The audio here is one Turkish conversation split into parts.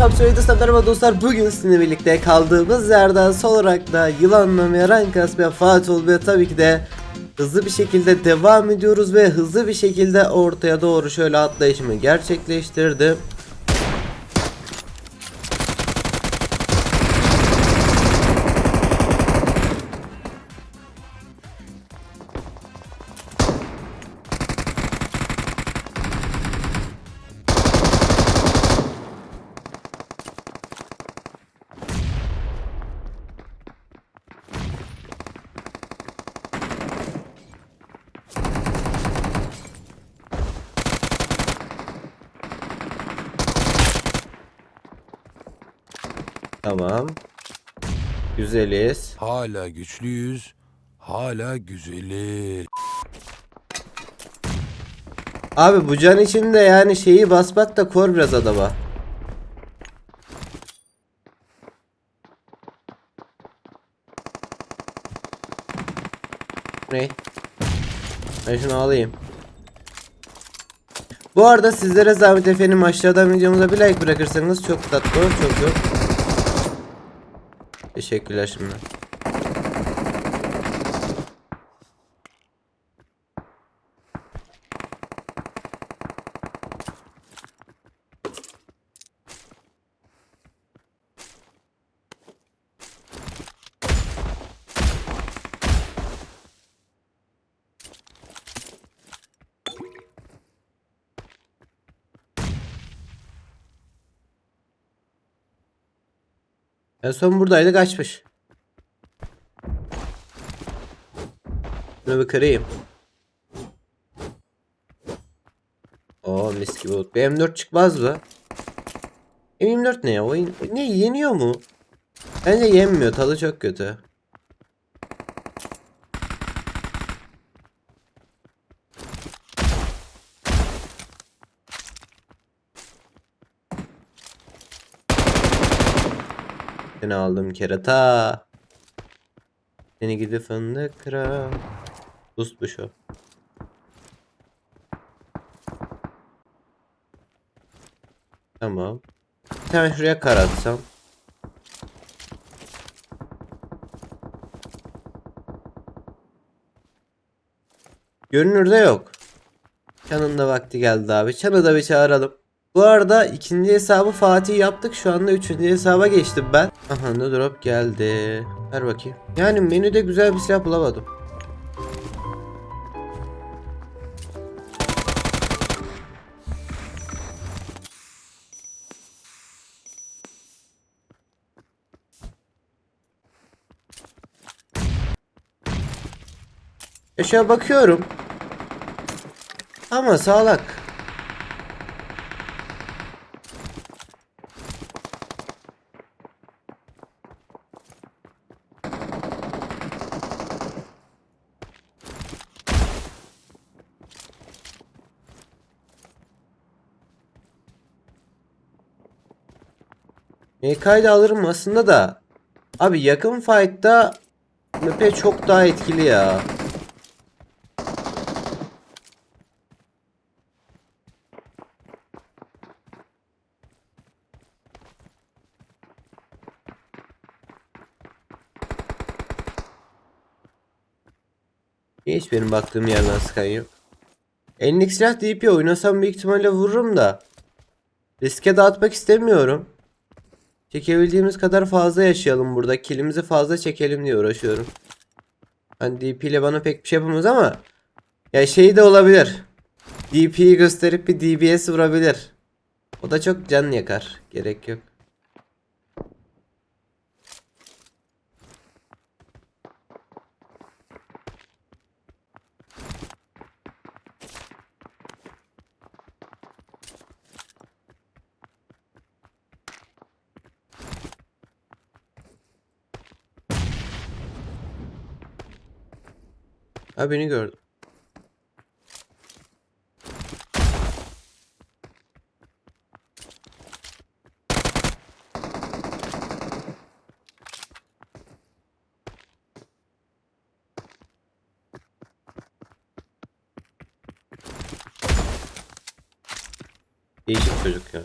Oyuncusu merhaba dostlar bugün sizinle birlikte kaldığımız yerden son olarak da yılanlamaya, rank asmaya, Fatih olmaya tabii ki de hızlı bir şekilde devam ediyoruz ve hızlı bir şekilde ortaya doğru şöyle atlayışımı gerçekleştirdim. Tamam. Güzeliz. Hala güçlüyüz, hala güzeliz. Abi bu can içinde yani şeyi basmak da kor biraz adama. Ne? Ben şunu alayım. Bu arada sizlere zahmet efendim aşağıdan videomuza bir like bırakırsanız çok tatlı olur çok çok. Teşekkürler şimdi. En son buradaydı kaçmış. Bunu bir kırayım. Oo mis gibi oldu. Bir M4 çıkmaz mı? M24 ne ya? Oyun ne yeniyor mu? Bence yenmiyor. Tadı çok kötü. Seni aldım kerata. Seni gidi fındık kıra. Bustmuş o. Tamam. Bir tane şuraya kar atsam. Görünürde yok. Çan'ın da vakti geldi abi. Çan'ı da bir çağıralım. Bu arada ikinci hesabı Fatih yaptık. Şu anda üçüncü hesaba geçtim ben. Aha ne drop geldi. Ver bakayım. Yani menüde güzel bir silah bulamadım. Şöyle bakıyorum. Ama sağlak. MK'yı da alırım aslında da. Abi yakın fight'ta MP çok daha etkili ya. Hiç benim baktığım yerden sıkan yok? Elindeki silah DP oynasam büyük ihtimalle vururum da. Riske dağıtmak istemiyorum. Çekebildiğimiz kadar fazla yaşayalım burada. Kilimizi fazla çekelim diye uğraşıyorum. Hani DP ile bana pek bir şey yapamaz ama ya şey de olabilir. DP'yi gösterip bir DBS vurabilir. O da çok can yakar. Gerek yok. Ha beni gördü. Değişik çocuk ya.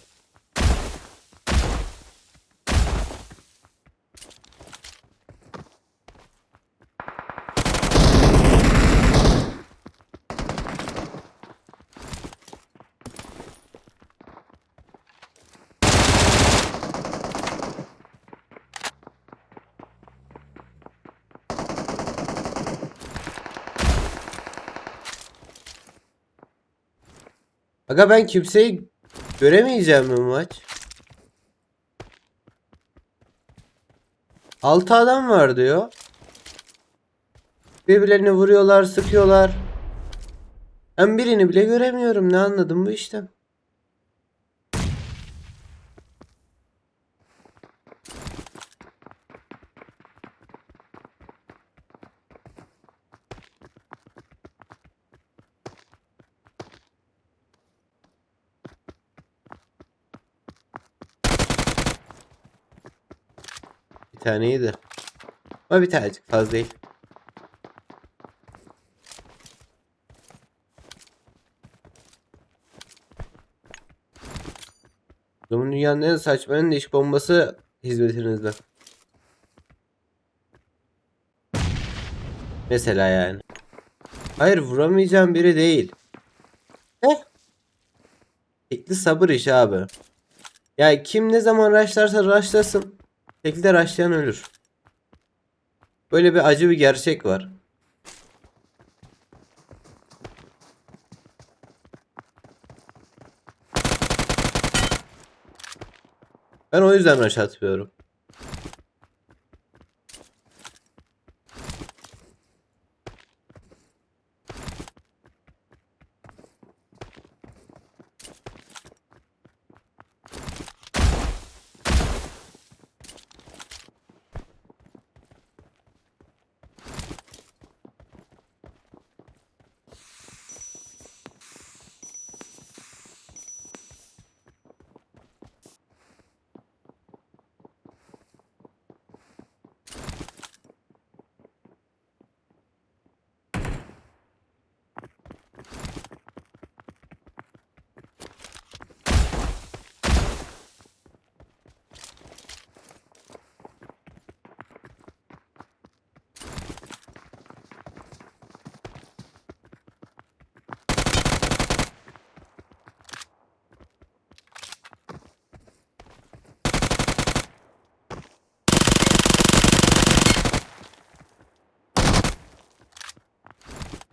Aga ben kimseyi göremeyeceğim mi maç? 6 adam var diyor. Birbirlerini vuruyorlar, sıkıyorlar. Ben birini bile göremiyorum. Ne anladım bu işten? Tane iyiydi. Ama bir tanecik fazla değil. Bunun dünyanın en saçma en değişik bombası hizmetinizde. Mesela yani. Hayır vuramayacağım biri değil. Eh. Tekli sabır işi abi. Ya kim ne zaman raşlarsa raşlasın. Tekli raşlayan ölür. Böyle bir acı bir gerçek var. Ben o yüzden rush atmıyorum.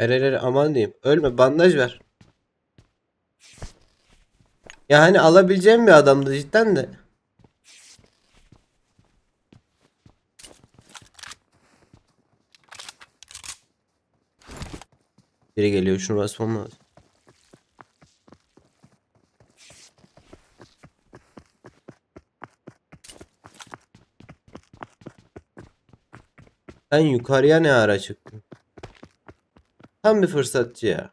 Er er er aman diyeyim. Ölme bandaj ver. Ya hani alabileceğim bir adamdı cidden de. Biri geliyor şunu basmam lazım. Sen yukarıya ne ara çıktın? Tam bir fırsatçı ya.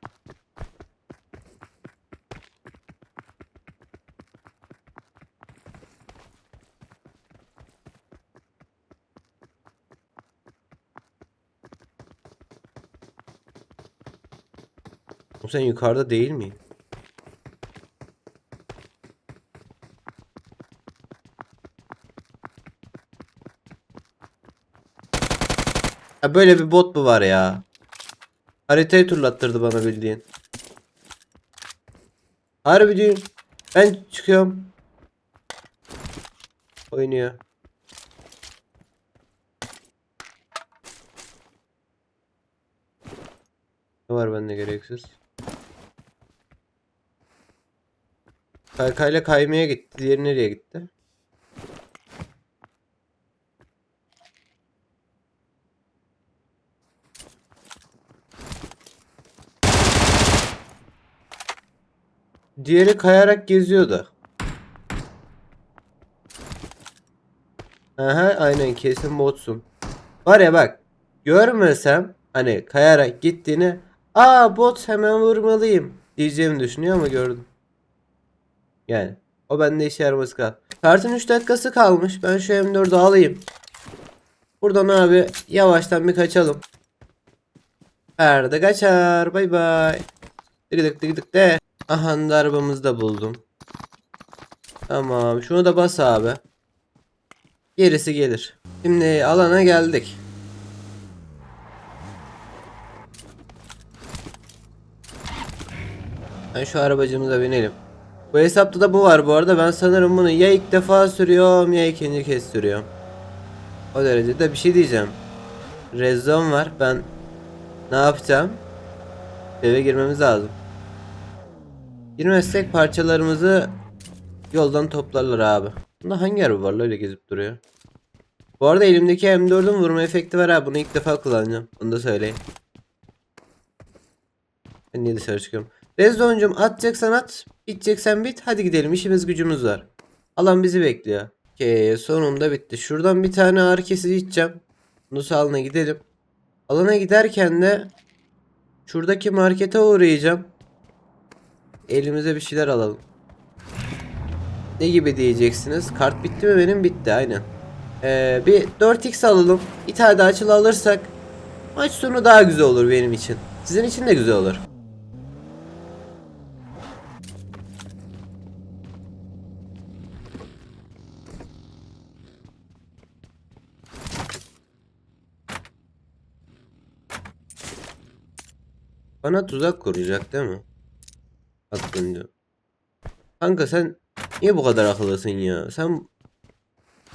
Sen yukarıda değil mi? Ha böyle bir bot mu var ya? Haritayı turlattırdı bana bildiğin. Harbi diyorum. Ben çıkıyorum. Oynuyor. Ne var bende gereksiz? Kaykayla kaymaya gitti. Diğeri nereye gitti? Diğeri kayarak geziyordu. Aha aynen kesin botsun. Var ya bak görmesem hani kayarak gittiğini aa bot hemen vurmalıyım diyeceğimi düşünüyor ama gördüm. Yani o bende işe yaramaz kal. Kartın 3 dakikası kalmış. Ben şu M4'ü alayım. Buradan abi yavaştan bir kaçalım. Perde kaçar. Bay bay. Dıgıdık dıgıdık de. Aha da da buldum. Tamam. Şunu da bas abi. Gerisi gelir. Şimdi alana geldik. Ben şu arabacımıza binelim. Bu hesapta da bu var bu arada. Ben sanırım bunu ya ilk defa sürüyorum ya ikinci kez sürüyorum. O derecede bir şey diyeceğim. Rezon var. Ben ne yapacağım? Eve girmemiz lazım. Girmezsek parçalarımızı yoldan toplarlar abi. Bunda hangi araba var öyle gezip duruyor. Bu arada elimdeki M4'ün vurma efekti var ha. Bunu ilk defa kullanacağım. Bunu da söyleyeyim. Ben niye dışarı çıkıyorum? Rezdoncum atacaksan at. Biteceksen bit. Hadi gidelim. İşimiz gücümüz var. Alan bizi bekliyor. Okey sonunda bitti. Şuradan bir tane ağrı kesici içeceğim. Bunu salına gidelim. Alana giderken de şuradaki markete uğrayacağım. Elimize bir şeyler alalım. Ne gibi diyeceksiniz? Kart bitti mi benim? Bitti aynen. Ee, bir 4x alalım. Bir tane daha açılı alırsak maç sonu daha güzel olur benim için. Sizin için de güzel olur. Bana tuzak kuracak değil mi? Aklınca. Kanka sen niye bu kadar akıllısın ya? Sen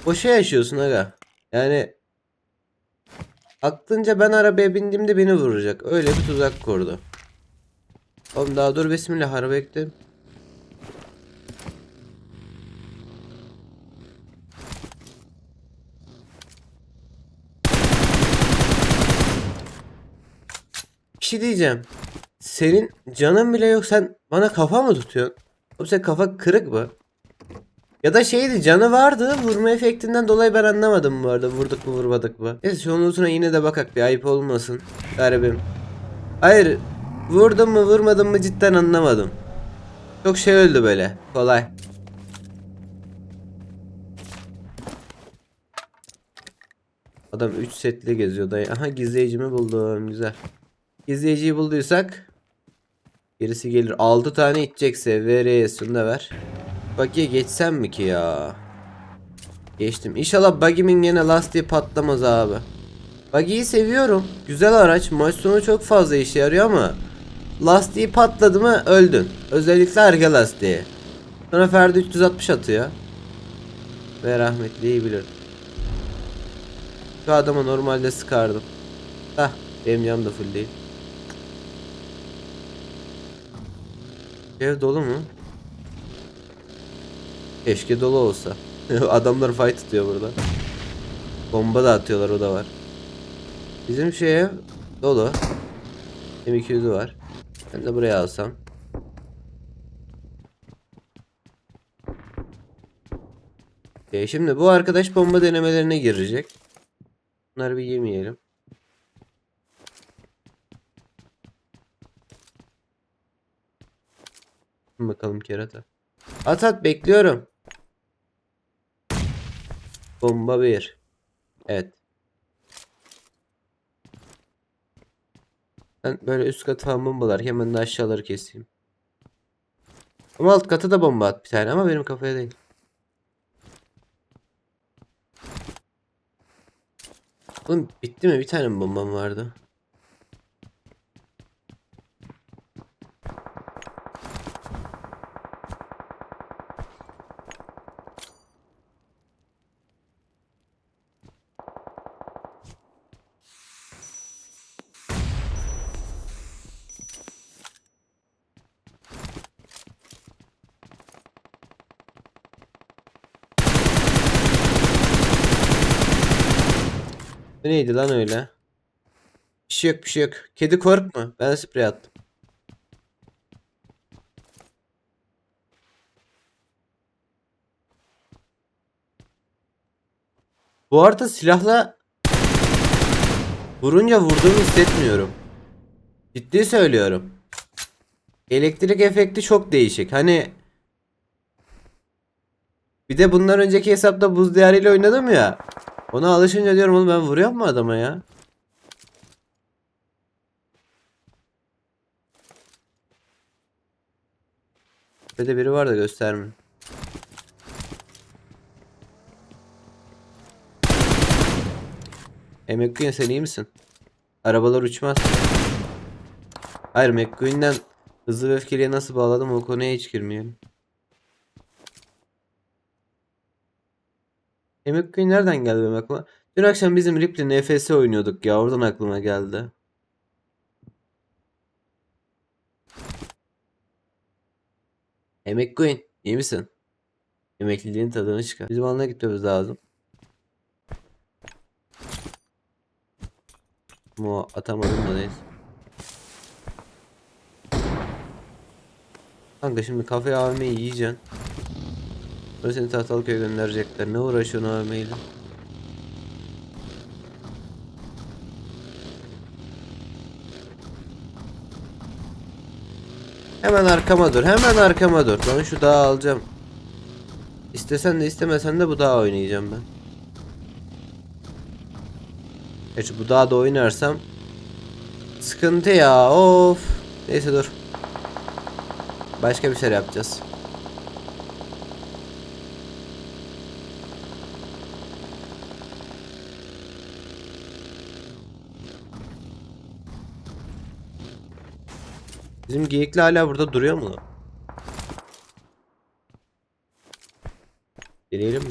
boşa yaşıyorsun aga. Yani aklınca ben arabaya bindiğimde beni vuracak. Öyle bir tuzak kurdu. Oğlum daha dur bismillah araba ekledim. Bir şey diyeceğim. Senin canın bile yok sen bana kafa mı tutuyorsun? Oğlum sen kafa kırık mı? Ya da şeydi canı vardı vurma efektinden dolayı ben anlamadım bu arada vurduk mu vurmadık mı. Neyse sonrasına yine de bakak bir ayıp olmasın. Garibim. Hayır vurdum mu vurmadım mı cidden anlamadım. Çok şey öldü böyle kolay. Adam 3 setli geziyor dayı. Aha gizleyicimi buldum güzel. Gizleyiciyi bulduysak gerisi gelir. 6 tane içecekse VRS'ını da ver. Buggy'e geçsem mi ki ya? Geçtim. İnşallah buggy'min gene lastiği patlamaz abi. Buggy'yi seviyorum. Güzel araç. Maç sonu çok fazla işe yarıyor ama lastiği patladı mı öldün. Özellikle arka lastiği. Sonra Ferdi 360 atıyor. Ve rahmetli iyi bilir. Şu adamı normalde sıkardım. Hah benim yanım da full değil. Ev dolu mu? Keşke dolu olsa. Adamlar fight tutuyor burada. Bomba da atıyorlar o da var. Bizim şey ev dolu. M200'ü var. Ben de buraya alsam. E şimdi bu arkadaş bomba denemelerine girecek. Bunları bir yemeyelim. Bakalım kerata. At at bekliyorum. Bomba bir. Evet. Ben böyle üst katı falan bombalar hemen de aşağıları keseyim. Ama alt kata da bomba at bir tane ama benim kafaya değil. Oğlum bitti mi? Bir tane bombam vardı? Neydi lan öyle? Bir şey yok bir şey yok. Kedi korkma. Ben sprey attım. Bu arada silahla vurunca vurduğumu hissetmiyorum. Ciddi söylüyorum. Elektrik efekti çok değişik. Hani bir de bundan önceki hesapta buz diyarıyla oynadım ya. Ona alışınca diyorum oğlum ben vuruyor mu adama ya? Tepede biri var da gösterme. E McQueen sen iyi misin? Arabalar uçmaz. Hayır McQueen'den hızlı ve öfkeliye nasıl bağladım o konuya hiç girmeyelim. E McQueen nereden geldi benim aklıma? Dün akşam bizim Ripley NFS oynuyorduk ya oradan aklıma geldi. Emek Queen iyi misin? Emekliliğin tadını çıkar. Bizim alana gitmemiz lazım. Mo atamadım da neyse. Kanka şimdi kafeye AVM'yi yiyeceksin. Sonra seni Tahtalıköy'e gönderecekler. Ne uğraşıyorsun AVM'yle? Hemen arkama dur. Hemen arkama dur. Ben şu dağı alacağım. İstesen de istemesen de bu dağı oynayacağım ben. Gerçi bu dağda oynarsam sıkıntı ya. Of. Neyse dur. Başka bir şey yapacağız. Bizim geyikli hala burada duruyor mu? Deneyelim mi?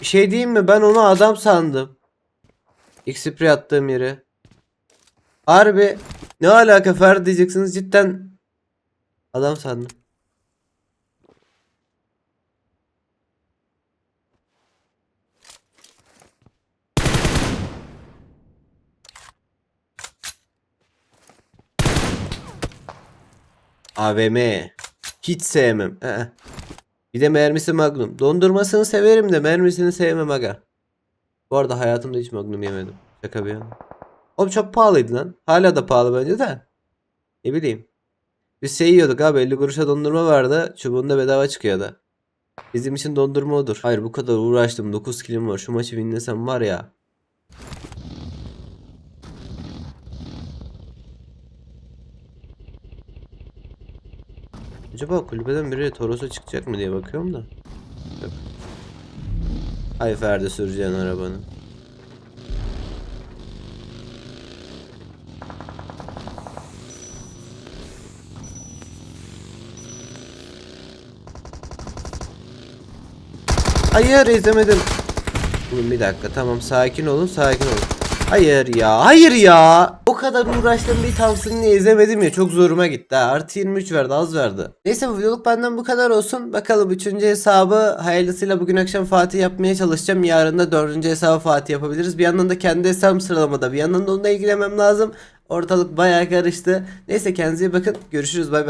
Bir şey diyeyim mi? Ben onu adam sandım. X-Spray attığım yere. Harbi ne alaka Ferdi diyeceksiniz cidden adam sandım. AVM. Hiç sevmem. Ee. Bir de mermisi Magnum. Dondurmasını severim de mermisini sevmem aga. Bu arada hayatımda hiç Magnum yemedim. Şaka bir yana. Oğlum çok pahalıydı lan. Hala da pahalı bence de. Ne bileyim. Biz şey yiyorduk abi 50 kuruşa dondurma vardı. Çubuğunda bedava çıkıyordu. Bizim için dondurma odur. Hayır bu kadar uğraştım. 9 kilim var. Şu maçı winlesem var ya. Acaba kulübeden biri Toros'a çıkacak mı diye bakıyorum da. Yok. Ay Ferdi süreceğin arabanı. Hayır izlemedim. Oğlum bir dakika tamam sakin olun sakin olun. Hayır ya hayır ya. O kadar uğraştım bir Thompson'ı izlemedim ya çok zoruma gitti. Artı 23 verdi az verdi. Neyse bu videoluk benden bu kadar olsun. Bakalım 3. hesabı hayırlısıyla bugün akşam Fatih yapmaya çalışacağım. Yarın da 4. hesabı Fatih yapabiliriz. Bir yandan da kendi hesabım sıralamada bir yandan da onunla ilgilenmem lazım. Ortalık bayağı karıştı. Neyse kendinize iyi bakın. Görüşürüz bay bay.